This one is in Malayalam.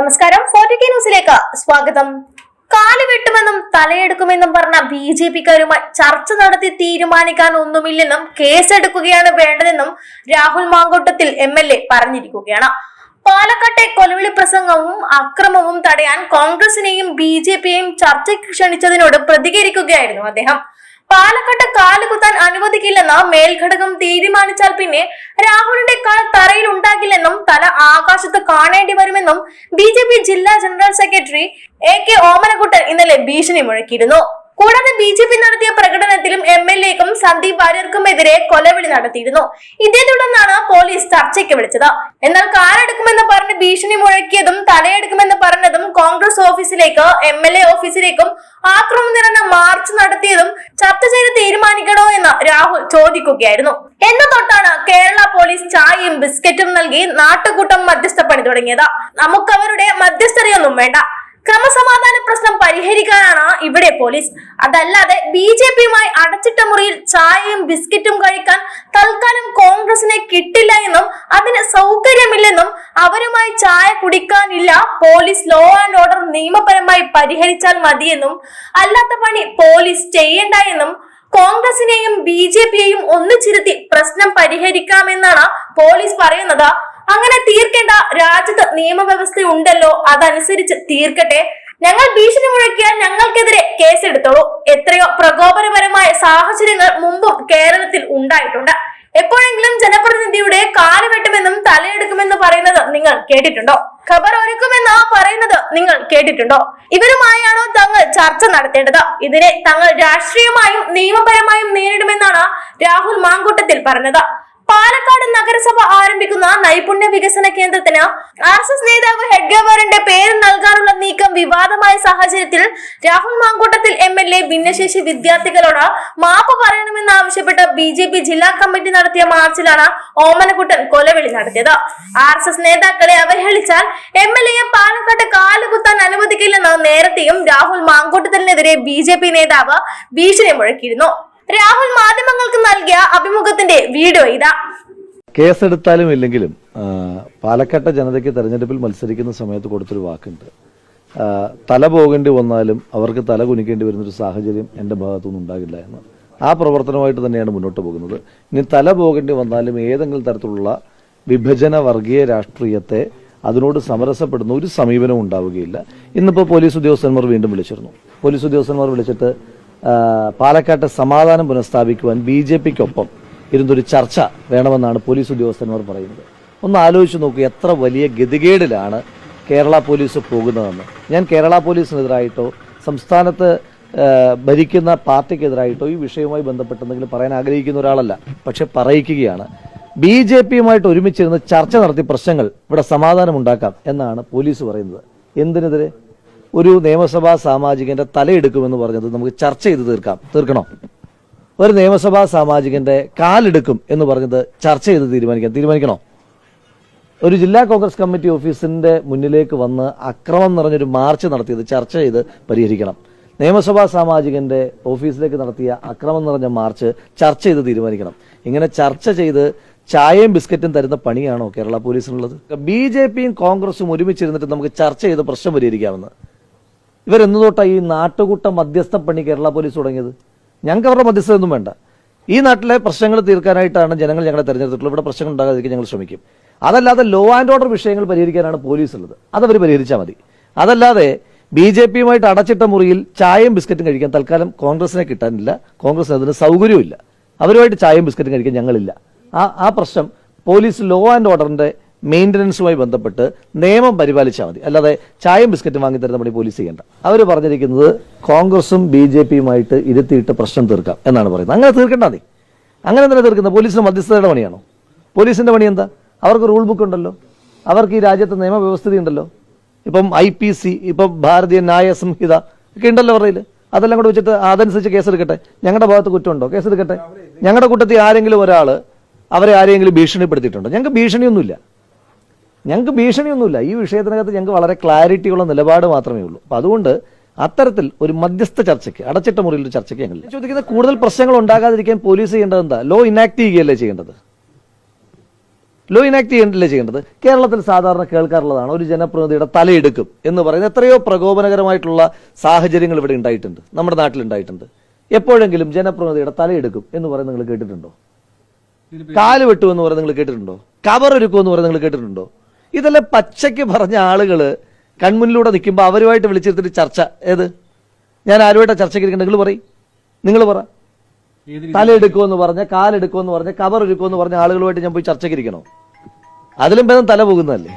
നമസ്കാരം. ഫോർട്ടി ന്യൂസിലേക്ക് സ്വാഗതം. കാൽ വെട്ടുമെന്നും തലയെടുക്കുമെന്നും പറഞ്ഞ ബി ജെ പിക്കാരുമായി ചർച്ച നടത്തി തീരുമാനിക്കാൻ ഒന്നുമില്ലെന്നും കേസെടുക്കുകയാണ് വേണ്ടതെന്നും Rahul Mamkootathil M L A പറഞ്ഞിരിക്കുകയാണ്. പാലക്കാട്ടെ കൊലവിളി പ്രസംഗവും അക്രമവും തടയാൻ കോൺഗ്രസിനെയും ബി ജെ പിയെയും ചർച്ചയ്ക്ക് ക്ഷണിച്ചതിനോട് പ്രതികരിക്കുകയായിരുന്നു അദ്ദേഹം. പാലക്കാട്ട് കാലുകുത്താൻ അനുവദിക്കില്ലെന്ന് മേൽഘടകം തീരുമാനിച്ചാൽ പിന്നെ രാഹുലിന്റെ കാൽ തറയിൽ ഉണ്ടാകില്ലെന്നും തല ആകാശത്ത് കാണേണ്ടി വരുമെന്നും ബി ജില്ലാ general secretary A K Omanakuttan ഇന്നലെ ഭീഷണി മുഴക്കിയിരുന്നു. കൂടാതെ ബി ജെ പി നടത്തിയ പ്രകടനത്തിലും എം എൽ എക്കും സന്ദീപ് വാര്യർക്കുമെതിരെ കൊലവിളി നടത്തിയിരുന്നു. ഇതേ തുടർന്നാണ് പോലീസ് ചർച്ചയ്ക്ക് വിളിച്ചത്. എന്നാൽ കാറെടുക്കുമെന്ന് പറഞ്ഞ് ഭീഷണി മുഴക്കിയതും തലയെടുക്കുമെന്ന് പറഞ്ഞതും കോൺഗ്രസ് ഓഫീസിലേക്ക് എം എൽ എ ഓഫീസിലേക്കും ആക്രമം നിറഞ്ഞ മാർച്ച് നടത്തിയതും ചർച്ച ചെയ്ത് തീരുമാനിക്കണോ എന്ന് രാഹുൽ ചോദിക്കുകയായിരുന്നു. എന്ന തൊട്ടാണ് കേരള പോലീസ് ചായയും ബിസ്ക്കറ്റും നൽകി നാട്ടുകൂട്ടം മധ്യസ്ഥ പണി തുടങ്ങിയത്. നമുക്കവരുടെ മധ്യസ്ഥതയൊന്നും വേണ്ട. ക്രമസമാധാന പ്രശ്നം പരിഹരിക്കാനാണ് ഇവിടെ പോലീസ്. അതല്ലാതെ ബി ജെ പിയുമായി അടച്ചിട്ട മുറിയിൽ ചായയും ബിസ്ക്കറ്റും കഴിക്കാൻ തൽക്കാലം കോൺഗ്രസിനെ കിട്ടില്ല എന്നും അതിന് സൗകര്യമില്ലെന്നും അവരുമായി ചായ കുടിക്കാനില്ല പോലീസ് ലോ ആൻഡ് ഓർഡർ നിയമപരമായി പരിഹരിച്ചാൽ മതിയെന്നും അല്ലാത്ത പണി പോലീസ് ചെയ്യണ്ട എന്നും കോൺഗ്രസിനെയും ബി ജെ പിയെയും ഒന്നിച്ചിരുത്തി പ്രശ്നം പരിഹരിക്കാമെന്നാണ് പോലീസ് പറയുന്നത്. അങ്ങനെ തീർക്കേണ്ട രാജ്യത്ത് നിയമവ്യവസ്ഥ ഉണ്ടല്ലോ അതനുസരിച്ച് തീർക്കട്ടെ. ഞങ്ങൾ ഭീഷണി മുഴക്കിയാൽ ഞങ്ങൾക്കെതിരെ കേസെടുത്തോളൂ. എത്രയോ പ്രകോപനപരമായ സാഹചര്യങ്ങൾ മുമ്പും കേരളത്തിൽ ഉണ്ടായിട്ടുണ്ട്. എപ്പോഴെങ്കിലും ജനപ്രതിനിധിയുടെ കാൽ വെട്ടുമെന്നും തലയെടുക്കുമെന്ന് പറയുന്നത് നിങ്ങൾ കേട്ടിട്ടുണ്ടോ? ഖബർ ഒരുക്കുമെന്ന് പറയുന്നത് നിങ്ങൾ കേട്ടിട്ടുണ്ടോ? ഇവരുമായാണോ തങ്ങൾ ചർച്ച നടത്തേണ്ടത്. ഇതിനെ തങ്ങൾ രാഷ്ട്രീയമായും നിയമപരമായും നേരിടുമെന്നാണ് രാഹുൽ മാങ്കൂട്ടത്തിൽ പറഞ്ഞത്. പാലക്കാട് നഗരസഭ ആരംഭിക്കുന്ന നൈപുണ്യ വികസന കേന്ദ്രത്തിന് ആർ എസ് എസ് നേതാവ് ഹെഡ്ഗവറിന്റെ പേര് നൽകാനുള്ള നീക്കം വിവാദമായ സാഹചര്യത്തിൽ Rahul Mamkootathil M L A ഭിന്നശേഷി വിദ്യാർത്ഥികളോട് മാപ്പ് പറയണമെന്ന് ആവശ്യപ്പെട്ട് ബി ജെ പി ജില്ലാ കമ്മിറ്റി നടത്തിയ മാർച്ചിലാണ് ഓമനക്കുട്ടൻ കൊലവിളി നടത്തിയത്. ആർ എസ് എസ് നേതാക്കളെ അവഹേളിച്ചാൽ എം എൽ എയെ പാലക്കാട്ട് കാലുകുത്താൻ അനുവദിക്കില്ലെന്ന് നേരത്തെയും രാഹുൽ മാങ്കൂട്ടത്തിനെതിരെ ബി ജെ പി നേതാവ് ഭീഷണി മുഴക്കിയിരുന്നു. രാഹുൽ മാധ്യമങ്ങൾക്ക് നൽകിയ അഭിമുഖത്തിന്റെ വീഡിയോ ഇതാ. കേസെടുത്താലും ഇല്ലെങ്കിലും പാലക്കാട്ടെ ജനതയ്ക്ക് തെരഞ്ഞെടുപ്പിൽ മത്സരിക്കുന്ന സമയത്ത് കൊടുത്തൊരു വാക്കുണ്ട്. തല പോകേണ്ടി വന്നാലും അവർക്ക് തല കുനിക്കേണ്ടി വരുന്നൊരു സാഹചര്യം എന്റെ ഭാഗത്തുനിന്ന് ഉണ്ടാകില്ല എന്ന്. ആ പ്രവർത്തനമായിട്ട് തന്നെയാണ് മുന്നോട്ട് പോകുന്നത്. ഇനി തല പോകേണ്ടി വന്നാലും ഏതെങ്കിലും തരത്തിലുള്ള വിഭജന വർഗീയ രാഷ്ട്രീയത്തെ അതിനോട് സമരസപ്പെടുന്ന ഒരു സമീപനവും ഉണ്ടാവുകയില്ല. ഇന്നിപ്പോൾ പോലീസ് ഉദ്യോഗസ്ഥന്മാർ വീണ്ടും വിളിച്ചിരുന്നു. പോലീസ് ഉദ്യോഗസ്ഥന്മാർ വിളിച്ചിട്ട് പാലക്കാട്ടെ സമാധാനം പുനഃസ്ഥാപിക്കുവാൻ ബി ജെ പിക്കൊപ്പം ഇരുന്നൊരു ചർച്ച വേണമെന്നാണ് പോലീസ് ഉദ്യോഗസ്ഥന്മാർ പറയുന്നത്. ഒന്ന് ആലോചിച്ച് നോക്കൂ എത്ര വലിയ ഗതികേടിലാണ് കേരള പോലീസ് പോകുന്നതെന്ന്. ഞാൻ കേരള പോലീസിനെതിരായിട്ടോ സംസ്ഥാനത്ത് ഭരിക്കുന്ന പാർട്ടിക്കെതിരായിട്ടോ ഈ വിഷയവുമായി ബന്ധപ്പെട്ട് എന്തെങ്കിലും പറയാൻ ആഗ്രഹിക്കുന്ന ഒരാളല്ല. പക്ഷെ പറയിക്കുകയാണ്. ബി ജെ പിയുമായിട്ട് ഒരുമിച്ചിരുന്ന് ചർച്ച നടത്തി പ്രശ്നങ്ങൾ ഇവിടെ സമാധാനം ഉണ്ടാക്കാം എന്നാണ് പോലീസ് പറയുന്നത്. എന്തിനെതിരെ? ഒരു നിയമസഭാ സാമാജികന്റെ തലയെടുക്കുമെന്ന് പറഞ്ഞത് നമുക്ക് ചർച്ച ചെയ്ത് തീർക്കാം. തീർക്കണോ? ഒരു നിയമസഭാ സാമാജികന്റെ കാലെടുക്കും എന്ന് പറഞ്ഞത് ചർച്ച ചെയ്ത് തീരുമാനിക്കാം. തീരുമാനിക്കണോ? ഒരു ജില്ലാ കോൺഗ്രസ് കമ്മിറ്റി ഓഫീസിന്റെ മുന്നിലേക്ക് വന്ന് അക്രമം നിറഞ്ഞൊരു മാർച്ച് നടത്തിയത് ചർച്ച ചെയ്ത് പരിഹരിക്കണം. നിയമസഭാ സാമാജികന്റെ ഓഫീസിലേക്ക് നടത്തിയ അക്രമം നിറഞ്ഞ മാർച്ച് ചർച്ച ചെയ്ത് തീരുമാനിക്കണം. ഇങ്ങനെ ചർച്ച ചെയ്ത് ചായയും ബിസ്ക്കറ്റും തരുന്ന പണിയാണോ കേരള പോലീസിനുള്ളത്? ബി ജെ പിയും കോൺഗ്രസും ഒരുമിച്ചിരുന്നിട്ട് നമുക്ക് ചർച്ച ചെയ്ത് പ്രശ്നം പരിഹരിക്കാമെന്ന്. ഇവരെന്നു തൊട്ടാ ഈ നാട്ടുകൂട്ട മധ്യസ്ഥ പണി കേരള പോലീസ് തുടങ്ങിയത്? ഞങ്ങൾക്ക് അവരുടെ മധ്യസ്ഥത ഒന്നും വേണ്ട. ഈ നാട്ടിലെ പ്രശ്നങ്ങൾ തീർക്കാനായിട്ടാണ് ജനങ്ങൾ ഞങ്ങളെ തെരഞ്ഞെടുത്തിട്ടുള്ളത്. ഇവിടെ പ്രശ്നങ്ങൾ ഉണ്ടാകാതിരിക്കാൻ ഞങ്ങൾ ശ്രമിക്കും. അതല്ലാതെ ലോ ആൻഡ് ഓർഡർ വിഷയങ്ങൾ പരിഹരിക്കാനാണ് പോലീസ് ഉള്ളത് അതവർ പരിഹരിച്ചാൽ മതി. അതല്ലാതെ ബി ജെ പിയുമായിട്ട് അടച്ചിട്ട മുറിയിൽ ചായയും ബിസ്ക്കറ്റും കഴിക്കാൻ തൽക്കാലം കോൺഗ്രസിനെ കിട്ടാനില്ല. കോൺഗ്രസിന് അതിന് സൗകര്യവും അവരുമായിട്ട് ചായയും ബിസ്ക്കറ്റും കഴിക്കാൻ ഞങ്ങളില്ല. ആ ആ പ്രശ്നം പോലീസ് ലോ ആൻഡ് ഓർഡറിന്റെ മെയിന്റനൻസുമായി ബന്ധപ്പെട്ട് നിയമം പരിപാലിച്ചാൽ മതി. അല്ലാതെ ചായയും ബിസ്ക്കറ്റും വാങ്ങി തരുന്ന പണി പോലീസ് ചെയ്യേണ്ട. അവർ പറഞ്ഞിരിക്കുന്നത് കോൺഗ്രസും ബി ജെ പിയുമായിട്ട് ഇരുത്തിയിട്ട് പ്രശ്നം തീർക്കാം എന്നാണ് പറയുന്നത്. അങ്ങനെ തീർക്കേണ്ട മതി അങ്ങനെ തന്നെ തീർക്കുന്നത് പോലീസിന് മധ്യസ്ഥതയുടെ പണിയാണോ? പോലീസിന്റെ പണി എന്താ? അവർക്ക് റൂൾ ബുക്ക് ഉണ്ടല്ലോ. അവർക്ക് ഈ രാജ്യത്ത് നിയമവ്യവസ്ഥിതി ഉണ്ടല്ലോ. ഇപ്പം ഐ പി സി ഇപ്പം ഭാരതീയ ന്യായ സംഹിത ഒക്കെ ഉണ്ടല്ലോ അവരുടെ അതെല്ലാം കൂടെ വെച്ചിട്ട് അതനുസരിച്ച് കേസെടുക്കട്ടെ. ഞങ്ങളുടെ ഭാഗത്ത് കുറ്റമുണ്ടോ? കേസെടുക്കട്ടെ. ഞങ്ങളുടെ കൂട്ടത്തിൽ ആരെങ്കിലും ഒരാൾ അവരെ ആരെങ്കിലും ഭീഷണിപ്പെടുത്തിയിട്ടുണ്ടോ? ഞങ്ങൾക്ക് ഭീഷണിയൊന്നുമില്ല. ഞങ്ങൾക്ക് ഭീഷണിയൊന്നുമില്ല. ഈ വിഷയത്തിനകത്ത് ഞങ്ങൾക്ക് വളരെ ക്ലാരിറ്റിയുള്ള നിലപാട് മാത്രമേ ഉള്ളൂ. അപ്പം അതുകൊണ്ട് അത്തരത്തിൽ ഒരു മധ്യസ്ഥ ചർച്ചയ്ക്ക് അടച്ചിട്ട മുറിയിൽ ഒരു ചർച്ചയ്ക്ക് ഞങ്ങൾ ചോദിക്കുന്ന കൂടുതൽ പ്രശ്നങ്ങൾ ഉണ്ടാകാതിരിക്കാൻ പോലീസ് ചെയ്യേണ്ടത് എന്താ? ലോ ഇനാക്ട് ചെയ്യുകയല്ലേ ചെയ്യേണ്ടത്? ലോ ഇനാക്ട് ചെയ്യണ്ടല്ലേ ചെയ്യേണ്ടത്? കേരളത്തിൽ സാധാരണ കേൾക്കാറുള്ളതാണ് ഒരു ജനപ്രതിനിധിയുടെ തലയെടുക്കും എന്ന് പറയുന്ന എത്രയോ പ്രകോപനകരമായിട്ടുള്ള സാഹചര്യങ്ങൾ ഇവിടെ ഉണ്ടായിട്ടുണ്ട് നമ്മുടെ നാട്ടിൽ ഉണ്ടായിട്ടുണ്ട്. എപ്പോഴെങ്കിലും ജനപ്രതിനിധിയുടെ തലയെടുക്കും എന്ന് പറയുന്നത് നിങ്ങൾ കേട്ടിട്ടുണ്ടോ? കാൽ വെട്ടു എന്ന് പറയുന്നത് നിങ്ങൾ കേട്ടിട്ടുണ്ടോ? കവർ ഒരുക്കും എന്ന് പറയുന്നത് നിങ്ങൾ കേട്ടിട്ടുണ്ടോ? ഇതെല്ലാം പച്ചയ്ക്ക് പറഞ്ഞ ആളുകൾ കൺമുന്നിലൂടെ നിൽക്കുമ്പോൾ അവരുമായിട്ട് വിളിച്ചിരുത്തിട്ട് ചർച്ച. ഏത്? ഞാൻ ആരുമായിട്ടാണ് ചർച്ചയ്ക്ക് ഇരിക്കുന്നത് നിങ്ങൾ പറയും. നിങ്ങൾ പറ. തലയെടുക്കുമെന്ന് പറഞ്ഞ കാലെടുക്കുമെന്ന് പറഞ്ഞ കവർ എടുക്കുമെന്ന് പറഞ്ഞ ആളുകളുമായിട്ട് ഞാൻ പോയി ചർച്ചയ്ക്ക് ഇരിക്കണോ? അതിലും ഭേദം തല പോകുന്നതല്ലേ?